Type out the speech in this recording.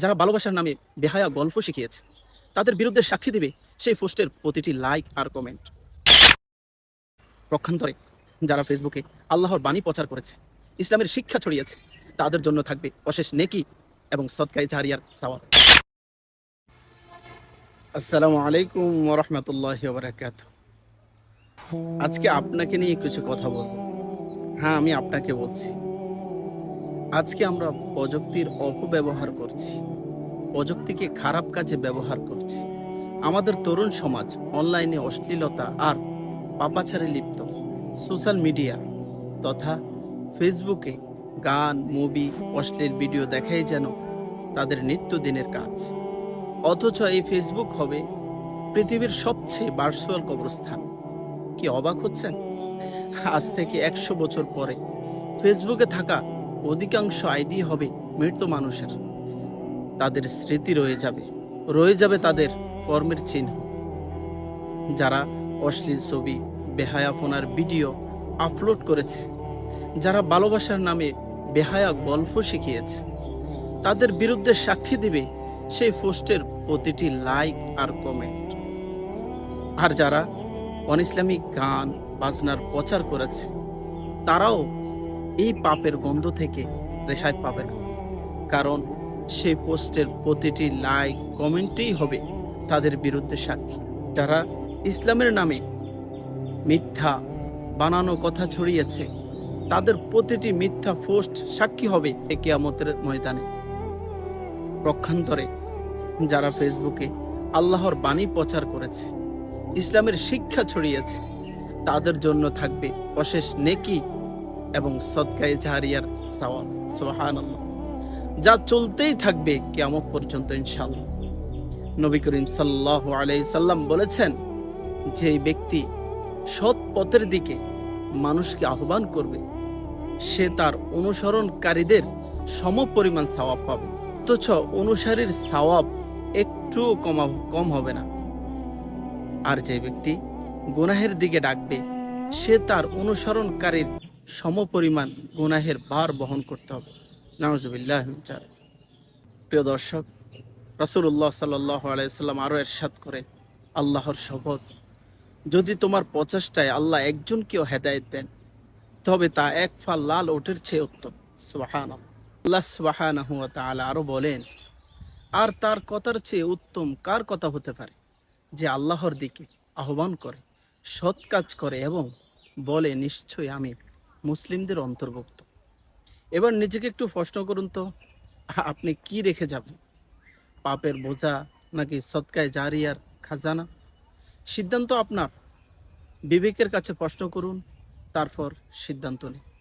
যারা ভালোবাসার নামে বেহায়া গল্প শিখিয়েছে, তাদের বিরুদ্ধে সাক্ষী দেবে সেই পোস্টের প্রতিটি লাইক আর কমেন্ট। পক্ষান্তরে যারা ফেসবুকে আল্লাহর বাণী প্রচার করেছে, ইসলামের শিক্ষা ছড়িয়েছে, তাদের জন্য থাকবে অশেষ নেকি এবং সৎকাই জারিয়ার সওয়াব। আসসালামু আলাইকুম রহমতুল্লাহ আজকে আপনাকে নিয়ে কিছু কথা বলব। হ্যাঁ আমি আপনাকে বলছি। আজকে আমরা প্রযুক্তির অপব্যবহার করছি। প্রযুক্তিকে খারাপ কাজে ব্যবহার করছি। আমাদের তরুণ সমাজ অনলাইনে অশ্লীলতা আর পাপাচারে লিপ্ত। সোশ্যাল মিডিয়া তথা ফেসবুকে গান, মুভি, অশ্লীল ভিডিও দেখাই যেন তাদের নিত্যদিনের কাজ। অথচ এই ফেসবুক হবে পৃথিবীর সবচেয়ে ভার্চুয়াল কবরস্থান। কি অবাক হচ্ছেন? আজ থেকে একশো বছর পরে ফেসবুকে থাকা অধিকাংশ আইডি হবে মৃত মানুষের। তাদের স্মৃতি রয়ে যাবে। রয়ে যাবে তাদের কর্মের চিহ্ন। যারা অশ্লীল ছবি বেহায়াফোনার ভিডিও আপলোড করেছে, যারা ভালোবাসার নামে বেহায়া গল্প শিখিয়েছে, তাদের বিরুদ্ধে সাক্ষী দিবে সেই পোস্টের প্রতিটি লাইক আর কমেন্ট। আর যারা অনইসলামিক গান, বাজনার প্রচার করেছে, তারাও এই পাপের গন্ধ থেকে রেহাই পাবে না। কারণ সেই পোস্টের প্রতিটি লাইক, কমেন্টেই হবে তাদের বিরুদ্ধে সাক্ষী, যারা ইসলামের নামে মিথ্যা বানানো কথা ছড়িয়েছে। তাদের প্রতিটি মিথ্যা পোস্ট সাক্ষী হবে এ কেয়ামতের ময়দানে। পক্ষান্তরে যারা ফেসবুকে আল্লাহর বাণী প্রচার করেছে, ইসলামের শিক্ষা ছড়িয়েছে, তাদের জন্য থাকবে অশেষ নেকি এবং সৎকায়ে জাহারিয়ার সওয়াব সোহান যা চলতেই থাকবে কেমন পর্যন্ত ইনশাল্লাহ নবী করিম সাল্লাহ আলাই সাল্লাম বলেছেন, যে ব্যক্তি সৎ পথের দিকে মানুষকে আহ্বান করবে, সে তার অনুসরণকারীদের সম পরিমাণ সওয়াব পাবে। অথচ অনুসারীর সওয়াব একটু কমা, কম হবে না। আর যে ব্যক্তি গুনাহের দিকে ডাকবে, সে তার অনুসরণকারীর সমপরিমাণ গুনাহের ভার বহন করতে হবে। নাউজুবিল্লাহ প্রিয় দর্শক, রাসূলুল্লাহ সাল্লাহ আলাইসাল্লাম আরও এরশাদ করে আল্লাহর শপথ, যদি তোমার প্রচেষ্টায় আল্লাহ একজনকেও হেদায়েত দেন, তবে তা এক ফাল লাল ওটের চেয়ে উত্তম। সুবাহান আল্লাহ সুবাহান আরও বলেন, আর তার কথার চেয়ে উত্তম কার কথা হতে পারে? যে আল্লাহর দিকে আহ্বান করে, সৎ কাজ করে এবং বলে, নিশ্চয়ই আমি মুসলিমদের অন্তর্ভুক্ত। এবার নিজেকে একটু প্রশ্ন করুন তো, আপনি কি রেখে যাবেন? পাপের বোঝা নাকি সৎকায় জারিয়ার খাজানা? সিদ্ধান্ত আপনার। বিবেকের কাছে প্রশ্ন করুন, তারপর সিদ্ধান্ত নিন।